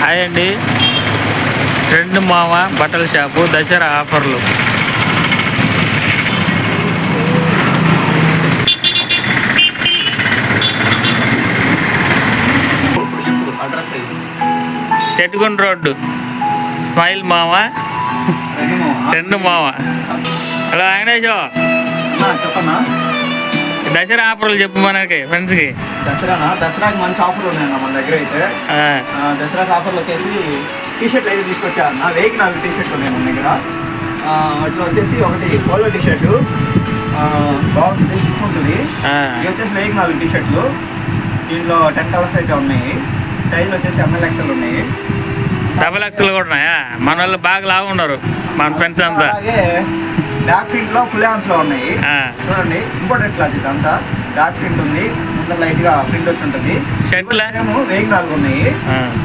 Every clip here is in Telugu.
హాయ్ అండి. ట్రెండ్ మామ బట్టల షాపు దసరా ఆఫర్లు. చెట్టుగుంట రోడ్డు. స్మైల్ మామ. రెండు మామ. ట్రెండ్ మామ. హలో చెప్పన్నా. దసరా ఆఫర్లు చెప్పు మనకి ఫ్రెండ్స్కి దసరానా? దసరాకి మంచి ఆఫర్లు ఉన్నాయన్న మన దగ్గర అయితే. దసరాకి ఆఫర్లు వచ్చేసి టీ షర్ట్లు అయితే తీసుకొచ్చారన్న వెయ్యికి నాలుగు టీ షర్ట్లు ఉన్నాయి మన దగ్గర. అట్లా వచ్చేసి ఒకటి పోలో టీ షర్టు ఆ, బాగుంటుంది చిక్కుంటుంది ఆ. ఇవి వచ్చేసి వెయ్యికి నాలుగు టీ షర్ట్లు దీంట్లో టెన్ కలర్స్ అయితే ఉన్నాయి. సైజులు వచ్చేసి ఎంఎల్ ఎక్సెల్ ఉన్నాయి. డబల్ ఎక్స్ఎల్ కూడా ఉన్నాయా? మన వాళ్ళు బాగా లాగా ఉన్నారు మన ఫ్రెండ్స్ అంతా. బ్యాక్ ప్రింట్లో ఫుల్ హ్యాండ్స్లో ఉన్నాయి చూడండి ఇంపార్టెంట్ క్లాత్ ఇదంతా బ్యాక్ ప్రింట్ ఉంది. ముందర లైట్గా ప్రింట్ వచ్చి ఉంటుంది? సేమ్ వెయ్యి నాలుగు ఉన్నాయి.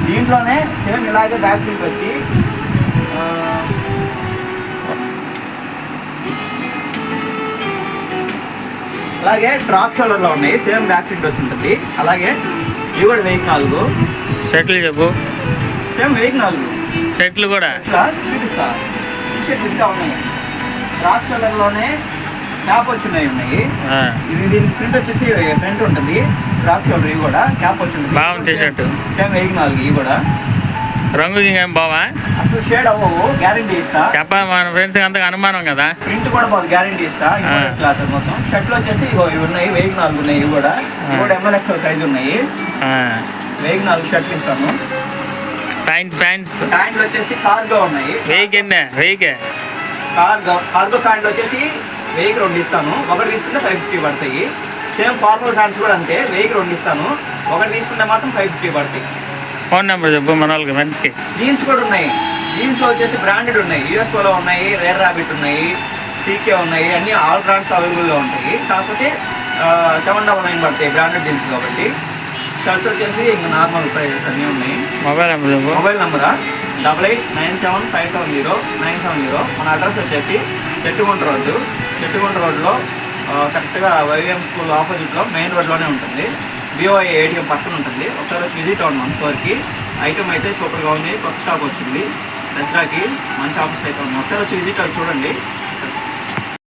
దీంట్లోనే సేమ్ ఇలాగే బ్యాక్ ప్రింట్ వచ్చి అలాగే డ్రాప్ షోల్డర్లో ఉన్నాయి. సేమ్ బ్యాక్ ప్రింట్ వచ్చి ఉంటుంది. అలాగే ఇవి కూడా వెయ్యి నాలుగు. షర్ట్లు చెప్పు. సేమ్ వెయ్యి నాలుగు. షర్ట్లు కూడా? చూపిస్తా. టీషర్ట్ ఇంకా ఉన్నాయి. షోల్డర్లోనే క్యాప్ వచ్చినాయి ఉన్నాయి. ఇది దీనికి ప్రింట్ వచ్చేసి ఫ్రంట్ ఉంటుంది. డ్రాప్ షోల్డర్ ఇవి కూడా క్యాప్ వచ్చింది. బాగుంది. సేమ్ వెయ్యి నాలుగు ఇవి కూడా. రంగు ఇంకేం బావా? అసలు షేడ్ అవ్వవు గ్యారంటీ ఇస్తా. చెప్పాలి మన ఫ్రెండ్స్ అంతగా అనుమానం కదా? ప్రింట్ కూడా బాగా గ్యారంటీ ఇస్తా. క్లాత్ మొత్తం. షర్ట్లు వచ్చేసి ఇవి ఉన్నాయి వెయ్యి నాలుగు ఉన్నాయి ఇవి కూడా. ఇవి కూడా ఎంఎల్ ఎక్స్ఎల్ సైజ్ ఉన్నాయి. వెయ్యి నాలుగు షర్ట్లు ఇస్తాను ప్యాంట్ ప్యాంట్స్ ప్యాంట్లు వచ్చేసి కార్గో ఉన్నాయి. వెయ్యికి ఎన్నే వెయ్యికే. కార్గో కార్గో ప్యాంట్లు వచ్చేసి వెయ్యికి రెండు ఇస్తాను. ఒకటి తీసుకుంటే ఫైవ్ ఫిఫ్టీ పడతాయి. సేమ్ ఫార్మల్ ప్యాంట్స్ కూడా అంతే వెయ్యికి రెండు ఇస్తాను. ఒకటి తీసుకుంటే మాత్రం ఫైవ్ ఫిఫ్టీ పడతాయి. ఫోన్ నెంబర్ చెప్పు మన వాళ్ళకి ఫ్రెండ్స్కి జీన్స్ కూడా ఉన్నాయి. జీన్స్లో వచ్చేసి బ్రాండెడ్ ఉన్నాయి. యూఎస్ పోలో ఉన్నాయి రేర్ రాబిట్ ఉన్నాయి సీకే ఉన్నాయి అన్ని ఆల్ బ్రాండ్స్ అవైలబుల్లో ఉంటాయి. కాకపోతే సెవెన్ డబల్ నైన్ పడతాయి బ్రాండెడ్ జీన్స్ కాబట్టి. షర్ట్స్ వచ్చేసి ఇంకా నార్మల్ ప్రైజెస్ అన్నీ ఉన్నాయి. Mobile number mobile నెంబరా? Double eight nine seven five seven zero nine seven zero. మన అడ్రస్ వచ్చేసి చెట్టుగుంట రోడ్డు. చెట్టుగుంట రోడ్లో కరెక్ట్గా వైవిఎం స్కూల్ ఆపోజిట్లో మెయిన్ రోడ్లోనే ఉంటుంది. బిఓఐ ఏటీఎం పక్కన ఉంటుంది. ఒకసారి వచ్చి విజిట్ అవ్వండి మన స్టోర్కి ఐటమ్ అయితే సూపర్గా ఉంది. కొత్త స్టాక్ వచ్చింది. దసరాకి మంచి ఆఫర్స్ అయితే ఉన్నాయి. ఒకసారి వచ్చి విజిట్ అవ్వి చూడండి.